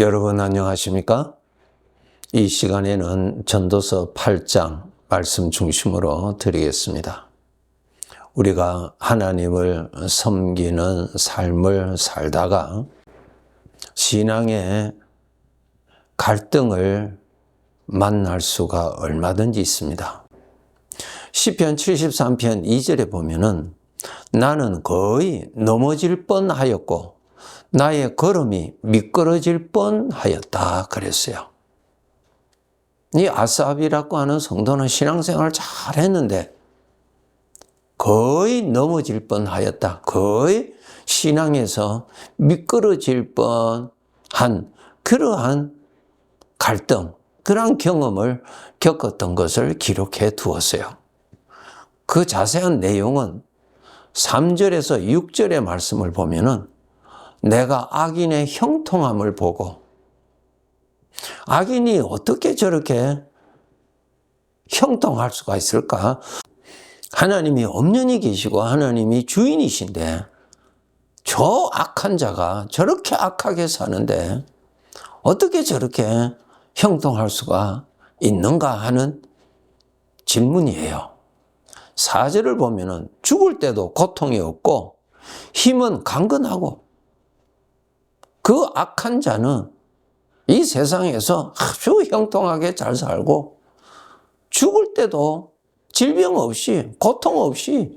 여러분 안녕하십니까? 이 시간에는 전도서 8장 말씀 중심으로 드리겠습니다. 우리가 하나님을 섬기는 삶을 살다가 신앙의 갈등을 만날 수가 얼마든지 있습니다. 시편 73편 2절에 보면은 나는 거의 넘어질 뻔 하였고 나의 걸음이 미끄러질 뻔하였다 그랬어요. 이 아삽이라고 하는 성도는 신앙생활 잘 했는데 거의 넘어질 뻔하였다. 거의 신앙에서 미끄러질 뻔한 그러한 갈등, 그러한 경험을 겪었던 것을 기록해 두었어요. 그 자세한 내용은 3절에서 6절의 말씀을 보면은 내가 악인의 형통함을 보고 악인이 어떻게 저렇게 형통할 수가 있을까? 하나님이 엄연히 계시고 하나님이 주인이신데 저 악한 자가 저렇게 악하게 사는데 어떻게 저렇게 형통할 수가 있는가 하는 질문이에요. 사절을 보면은 죽을 때도 고통이 없고 힘은 강건하고 그 악한 자는 이 세상에서 아주 형통하게 잘 살고 죽을 때도 질병 없이 고통 없이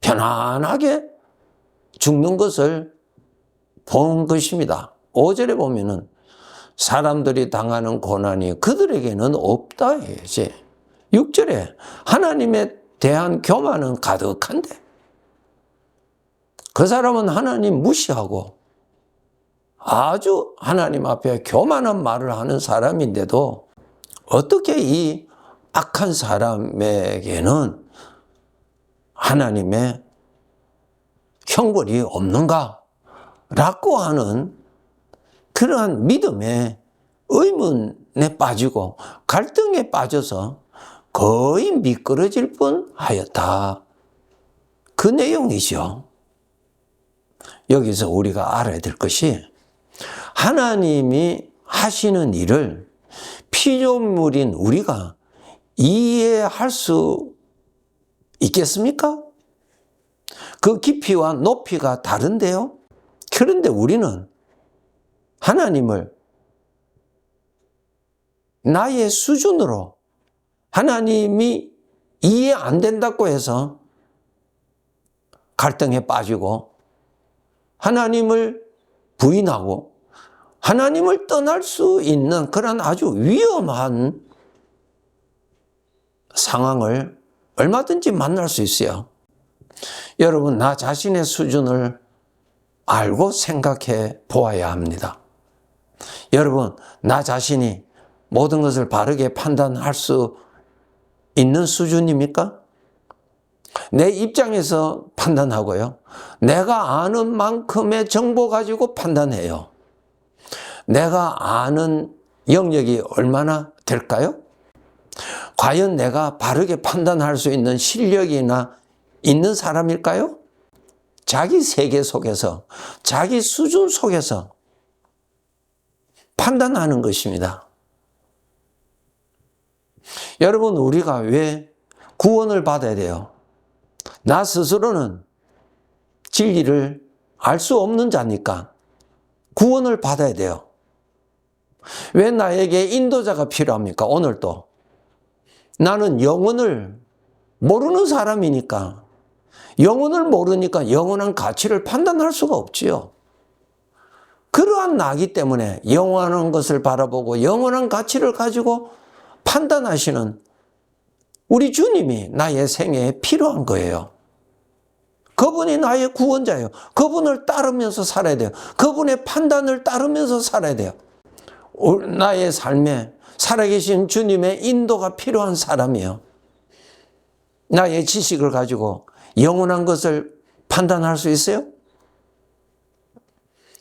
편안하게 죽는 것을 본 것입니다. 5절에 보면은 사람들이 당하는 고난이 그들에게는 없다 해야지. 6절에 하나님에 대한 교만은 가득한데 그 사람은 하나님 무시하고 아주 하나님 앞에 교만한 말을 하는 사람인데도 어떻게 이 악한 사람에게는 하나님의 형벌이 없는가? 라고 하는 그러한 믿음의 의문에 빠지고 갈등에 빠져서 거의 미끄러질 뻔 하였다. 그 내용이죠. 여기서 우리가 알아야 될 것이 하나님이 하시는 일을 피조물인 우리가 이해할 수 있겠습니까? 그 깊이와 높이가 다른데요. 그런데 우리는 하나님을 나의 수준으로 하나님이 이해 안 된다고 해서 갈등에 빠지고 하나님을 부인하고 하나님을 떠날 수 있는 그런 아주 위험한 상황을 얼마든지 만날 수 있어요. 여러분, 나 자신의 수준을 알고 생각해 보아야 합니다. 여러분, 나 자신이 모든 것을 바르게 판단할 수 있는 수준입니까? 내 입장에서 판단하고요. 내가 아는 만큼의 정보 가지고 판단해요. 내가 아는 영역이 얼마나 될까요? 과연 내가 바르게 판단할 수 있는 실력이나 있는 사람일까요? 자기 세계 속에서, 자기 수준 속에서 판단하는 것입니다. 여러분, 우리가 왜 구원을 받아야 돼요? 나 스스로는 진리를 알 수 없는 자니까 구원을 받아야 돼요. 왜 나에게 인도자가 필요합니까? 오늘도. 나는 영혼을 모르는 사람이니까 영혼을 모르니까 영원한 가치를 판단할 수가 없지요. 그러한 나기 때문에 영원한 것을 바라보고 영원한 가치를 가지고 판단하시는 우리 주님이 나의 생애에 필요한 거예요. 그분이 나의 구원자예요. 그분을 따르면서 살아야 돼요. 그분의 판단을 따르면서 살아야 돼요. 나의 삶에 살아계신 주님의 인도가 필요한 사람이에요. 나의 지식을 가지고 영원한 것을 판단할 수 있어요?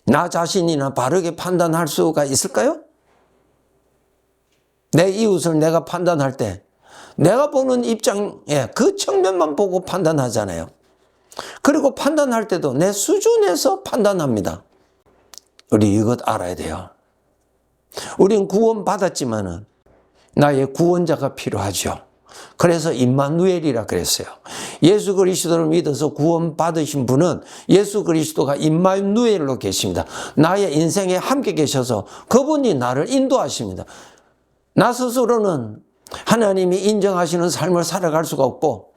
나 자신이나 바르게 판단할 수가 있을까요? 내 이웃을 내가 판단할 때 내가 보는 입장에 그 측면만 보고 판단하잖아요. 그리고 판단할 때도 내 수준에서 판단합니다. 우리 이것 알아야 돼요. 우린 구원받았지만은 나의 구원자가 필요하죠. 그래서 임마누엘이라 그랬어요. 예수 그리스도를 믿어서 구원받으신 분은 예수 그리스도가 임마누엘로 계십니다. 나의 인생에 함께 계셔서 그분이 나를 인도하십니다. 나 스스로는 하나님이 인정하시는 삶을 살아갈 수가 없고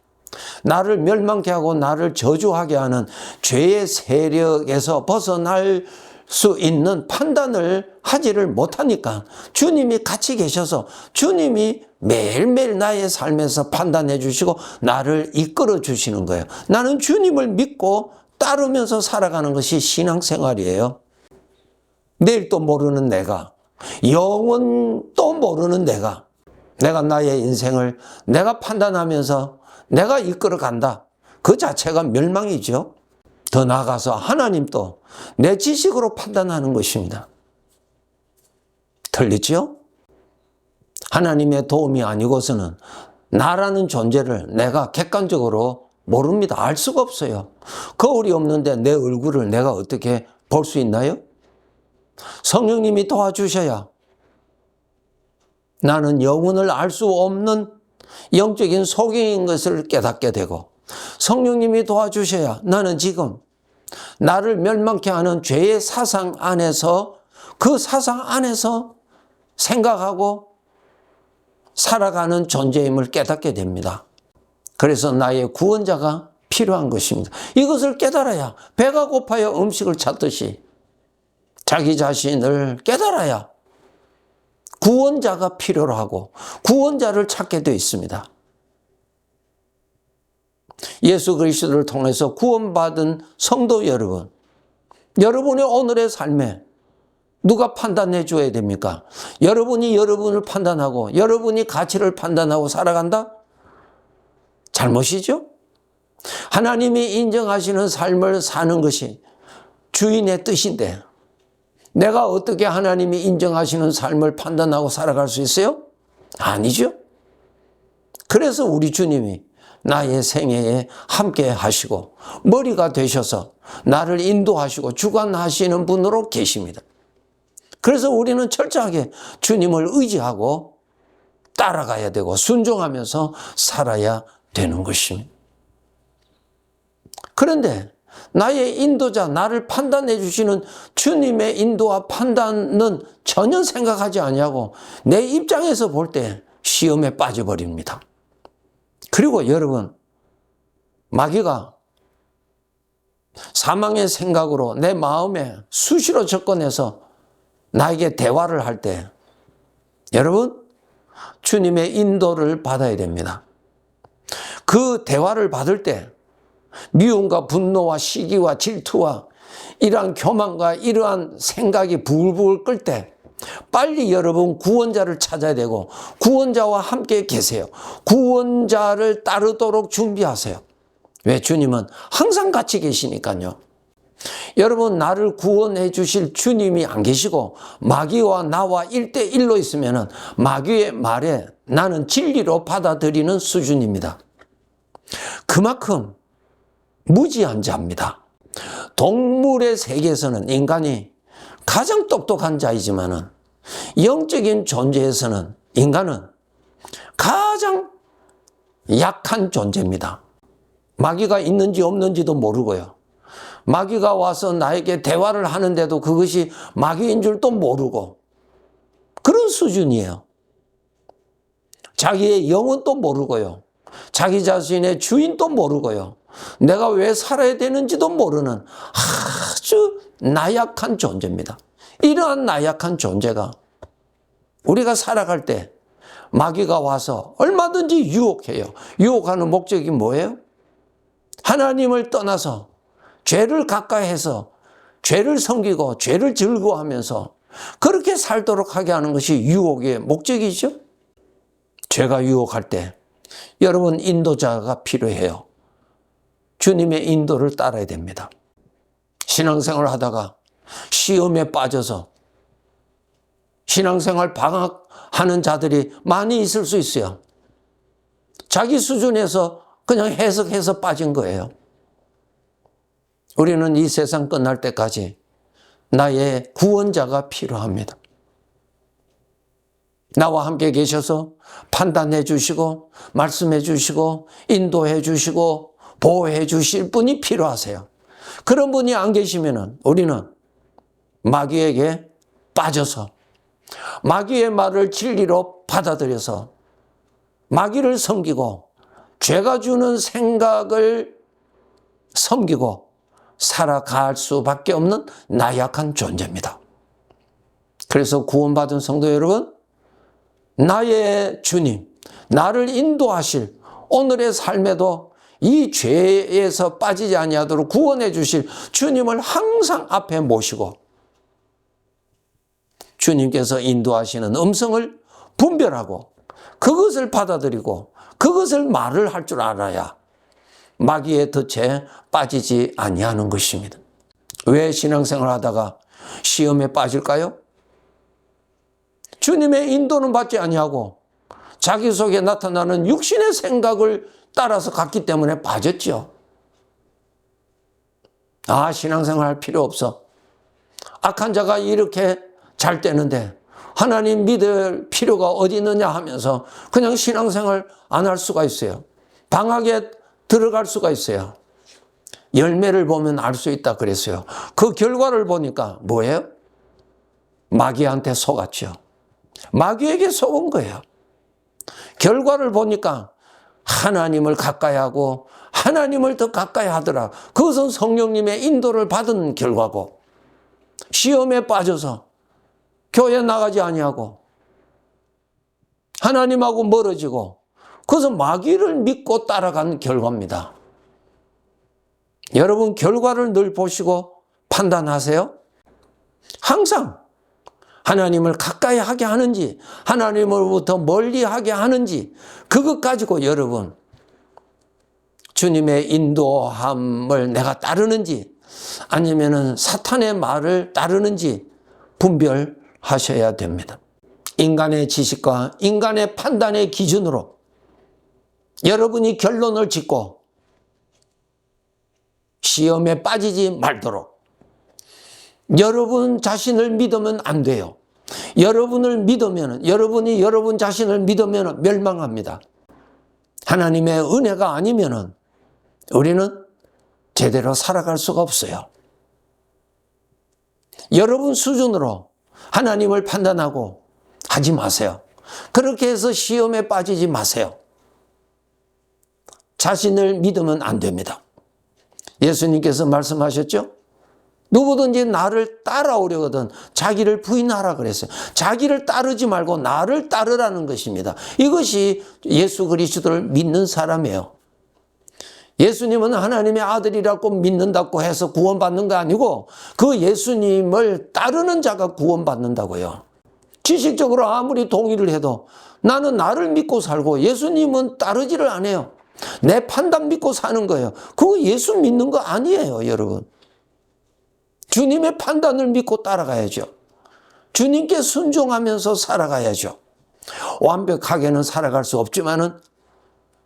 나를 멸망케 하고 나를 저주하게 하는 죄의 세력에서 벗어날 수 있는 판단을 하지를 못하니까 주님이 같이 계셔서 주님이 매일매일 나의 삶에서 판단해 주시고 나를 이끌어 주시는 거예요. 나는 주님을 믿고 따르면서 살아가는 것이 신앙생활이에요. 내일 또 모르는 내가, 영원 또 모르는 내가, 내가 나의 인생을 내가 판단하면서 내가 이끌어 간다. 그 자체가 멸망이죠. 더 나아가서 하나님도 내 지식으로 판단하는 것입니다. 틀리죠? 하나님의 도움이 아니고서는 나라는 존재를 내가 객관적으로 모릅니다. 알 수가 없어요. 거울이 없는데 내 얼굴을 내가 어떻게 볼 수 있나요? 성령님이 도와주셔야 나는 영혼을 알 수 없는 영적인 소경인 것을 깨닫게 되고 성령님이 도와주셔야 나는 지금 나를 멸망케 하는 죄의 사상 안에서 그 사상 안에서 생각하고 살아가는 존재임을 깨닫게 됩니다. 그래서 나의 구원자가 필요한 것입니다. 이것을 깨달아야 배가 고파야 음식을 찾듯이 자기 자신을 깨달아야 구원자가 필요로 하고 구원자를 찾게 되어 있습니다. 예수 그리스도를 통해서 구원받은 성도 여러분, 여러분의 오늘의 삶에 누가 판단해 줘야 됩니까? 여러분이 여러분을 판단하고 여러분이 가치를 판단하고 살아간다? 잘못이죠? 하나님이 인정하시는 삶을 사는 것이 주인의 뜻인데 내가 어떻게 하나님이 인정하시는 삶을 판단하고 살아갈 수 있어요? 아니죠. 그래서 우리 주님이 나의 생애에 함께 하시고 머리가 되셔서 나를 인도하시고 주관하시는 분으로 계십니다. 그래서 우리는 철저하게 주님을 의지하고 따라가야 되고 순종하면서 살아야 되는 것입니다. 그런데 나의 인도자, 나를 판단해 주시는 주님의 인도와 판단은 전혀 생각하지 아니하고 내 입장에서 볼 때 시험에 빠져버립니다. 그리고 여러분, 마귀가 사망의 생각으로 내 마음에 수시로 접근해서 나에게 대화를 할 때, 여러분, 주님의 인도를 받아야 됩니다. 그 대화를 받을 때, 미움과 분노와 시기와 질투와 이러한 교만과 이러한 생각이 부글부글 끌 때, 빨리 여러분 구원자를 찾아야 되고 구원자와 함께 계세요. 구원자를 따르도록 준비하세요. 왜 주님은 항상 같이 계시니까요. 여러분 나를 구원해 주실 주님이 안 계시고 마귀와 나와 1대1로 있으면 마귀의 말에 나는 진리로 받아들이는 수준입니다. 그만큼 무지한 자입니다. 동물의 세계에서는 인간이 가장 똑똑한 자이지만은 영적인 존재에서는 인간은 가장 약한 존재입니다. 마귀가 있는지 없는지도 모르고요. 마귀가 와서 나에게 대화를 하는데도 그것이 마귀인 줄도 모르고 그런 수준이에요. 자기의 영혼도 모르고요. 자기 자신의 주인도 모르고요. 내가 왜 살아야 되는지도 모르는 아주 나약한 존재입니다. 이러한 나약한 존재가 우리가 살아갈 때 마귀가 와서 얼마든지 유혹해요. 유혹하는 목적이 뭐예요? 하나님을 떠나서 죄를 가까이해서 죄를 섬기고 죄를 즐거워하면서 그렇게 살도록 하게 하는 것이 유혹의 목적이죠. 죄가 유혹할 때 여러분 인도자가 필요해요. 주님의 인도를 따라야 됩니다. 신앙생활 하다가 시험에 빠져서 신앙생활 방학하는 자들이 많이 있을 수 있어요. 자기 수준에서 그냥 해석해서 빠진 거예요. 우리는 이 세상 끝날 때까지 나의 구원자가 필요합니다. 나와 함께 계셔서 판단해 주시고, 말씀해 주시고, 인도해 주시고, 보호해 주실 분이 필요하세요. 그런 분이 안 계시면 우리는 마귀에게 빠져서 마귀의 말을 진리로 받아들여서 마귀를 섬기고 죄가 주는 생각을 섬기고 살아갈 수밖에 없는 나약한 존재입니다. 그래서 구원받은 성도 여러분, 나의 주님, 나를 인도하실 오늘의 삶에도 이 죄에서 빠지지 아니하도록 구원해 주실 주님을 항상 앞에 모시고 주님께서 인도하시는 음성을 분별하고 그것을 받아들이고 그것을 말을 할 줄 알아야 마귀의 덫에 빠지지 아니하는 것입니다. 왜 신앙생활 하다가 시험에 빠질까요? 주님의 인도는 받지 아니하고 자기 속에 나타나는 육신의 생각을 따라서 갔기 때문에 빠졌죠. 아, 신앙생활 할 필요 없어. 악한 자가 이렇게 잘 되는데 하나님 믿을 필요가 어디 있느냐 하면서 그냥 신앙생활 안 할 수가 있어요. 방학에 들어갈 수가 있어요. 열매를 보면 알 수 있다 그랬어요. 그 결과를 보니까 뭐예요? 마귀한테 속았죠. 마귀에게 속은 거예요. 결과를 보니까 하나님을 가까이 하고 하나님을 더 가까이 하더라. 그것은 성령님의 인도를 받은 결과고 시험에 빠져서 교회 나가지 아니하고 하나님하고 멀어지고 그것은 마귀를 믿고 따라간 결과입니다. 여러분 결과를 늘 보시고 판단하세요. 항상 하나님을 가까이 하게 하는지 하나님으로부터 멀리 하게 하는지 그것 가지고 여러분 주님의 인도함을 내가 따르는지 아니면은 사탄의 말을 따르는지 분별하셔야 됩니다. 인간의 지식과 인간의 판단의 기준으로 여러분이 결론을 짓고 시험에 빠지지 말도록 여러분 자신을 믿으면 안 돼요. 여러분을 믿으면, 여러분이 여러분 자신을 믿으면 멸망합니다. 하나님의 은혜가 아니면 우리는 제대로 살아갈 수가 없어요. 여러분 수준으로 하나님을 판단하고 하지 마세요. 그렇게 해서 시험에 빠지지 마세요. 자신을 믿으면 안 됩니다. 예수님께서 말씀하셨죠? 누구든지 나를 따라오려거든 자기를 부인하라 그랬어요. 자기를 따르지 말고 나를 따르라는 것입니다. 이것이 예수 그리스도를 믿는 사람이에요. 예수님은 하나님의 아들이라고 믿는다고 해서 구원받는 거 아니고 그 예수님을 따르는 자가 구원받는다고요. 지식적으로 아무리 동의를 해도 나는 나를 믿고 살고 예수님은 따르지를 않아요. 내 판단 믿고 사는 거예요. 그거 예수 믿는 거 아니에요, 여러분. 주님의 판단을 믿고 따라가야죠. 주님께 순종하면서 살아가야죠. 완벽하게는 살아갈 수 없지만은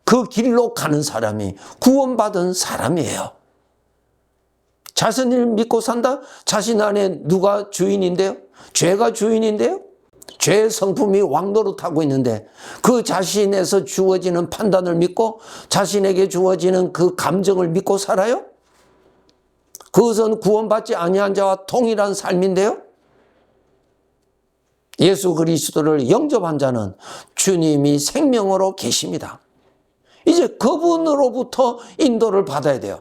그 길로 가는 사람이 구원받은 사람이에요. 자신을 믿고 산다? 자신 안에 누가 주인인데요? 죄가 주인인데요? 죄의 성품이 왕노릇하고 있는데 그 자신에서 주어지는 판단을 믿고 자신에게 주어지는 그 감정을 믿고 살아요? 그것은 구원받지 아니한 자와 동일한 삶인데요. 예수 그리스도를 영접한 자는 주님이 생명으로 계십니다. 이제 그분으로부터 인도를 받아야 돼요.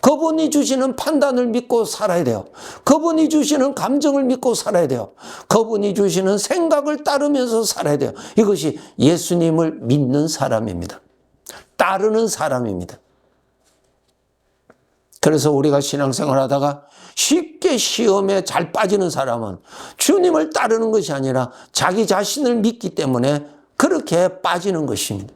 그분이 주시는 판단을 믿고 살아야 돼요. 그분이 주시는 감정을 믿고 살아야 돼요. 그분이 주시는 생각을 따르면서 살아야 돼요. 이것이 예수님을 믿는 사람입니다. 따르는 사람입니다. 그래서 우리가 신앙생활 하다가 쉽게 시험에 잘 빠지는 사람은 주님을 따르는 것이 아니라 자기 자신을 믿기 때문에 그렇게 빠지는 것입니다.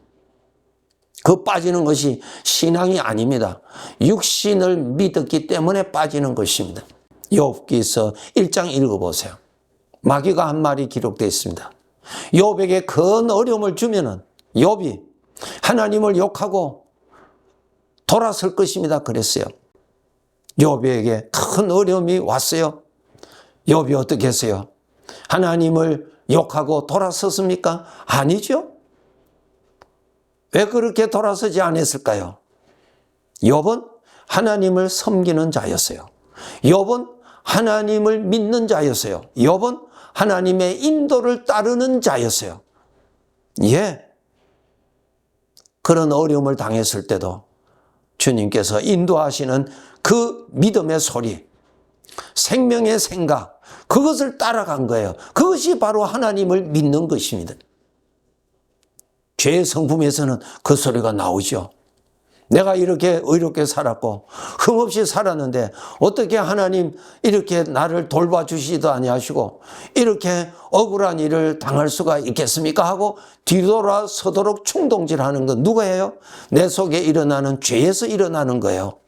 그 빠지는 것이 신앙이 아닙니다. 육신을 믿었기 때문에 빠지는 것입니다. 욥기서 1장 읽어 보세요. 마귀가 한 말이 기록되어 있습니다. 욥에게 큰 어려움을 주면은 욥이 하나님을 욕하고 돌아설 것입니다. 그랬어요. 욥에게 큰 어려움이 왔어요. 욥이 어떻게 했어요? 하나님을 욕하고 돌아섰습니까? 아니죠. 왜 그렇게 돌아서지 않았을까요? 욥은 하나님을 섬기는 자였어요. 욥은 하나님을 믿는 자였어요. 욥은 하나님의 인도를 따르는 자였어요. 예. 그런 어려움을 당했을 때도 주님께서 인도하시는 그 믿음의 소리, 생명의 생각, 그것을 따라간 거예요. 그것이 바로 하나님을 믿는 것입니다. 죄의 성품에서는 그 소리가 나오죠. 내가 이렇게 의롭게 살았고 흠없이 살았는데 어떻게 하나님 이렇게 나를 돌봐주시도 아니하시고 이렇게 억울한 일을 당할 수가 있겠습니까 하고 뒤돌아서도록 충동질하는 건 누가 해요? 내 속에 일어나는 죄에서 일어나는 거예요.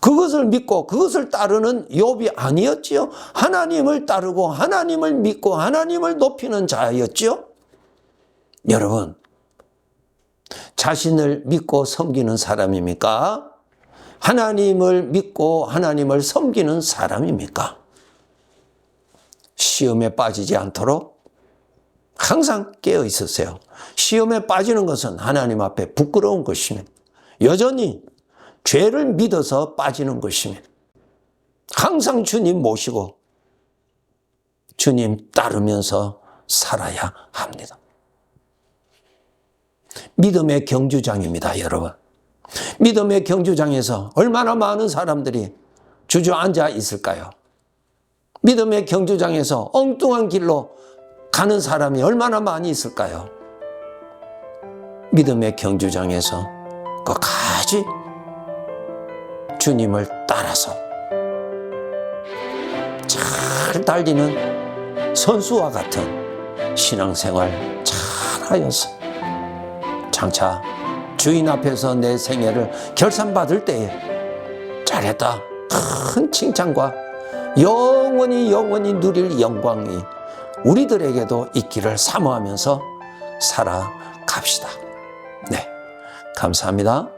그것을 믿고 그것을 따르는 욥이 아니었지요. 하나님을 따르고 하나님을 믿고 하나님을 높이는 자였지요. 여러분 자신을 믿고 섬기는 사람입니까? 하나님을 믿고 하나님을 섬기는 사람입니까? 시험에 빠지지 않도록 항상 깨어 있으세요. 시험에 빠지는 것은 하나님 앞에 부끄러운 것입니다. 여전히 죄를 믿어서 빠지는 것입니다. 항상 주님 모시고 주님 따르면서 살아야 합니다. 믿음의 경주장입니다, 여러분. 믿음의 경주장에서 얼마나 많은 사람들이 주저앉아 있을까요? 믿음의 경주장에서 엉뚱한 길로 가는 사람이 얼마나 많이 있을까요? 믿음의 경주장에서 끝까지 주님을 따라서 잘 달리는 선수와 같은 신앙생활 잘하여서 장차 주인 앞에서 내 생애를 결산받을 때에 잘했다. 큰 칭찬과 영원히 영원히 누릴 영광이 우리들에게도 있기를 사모하면서 살아갑시다. 네. 감사합니다.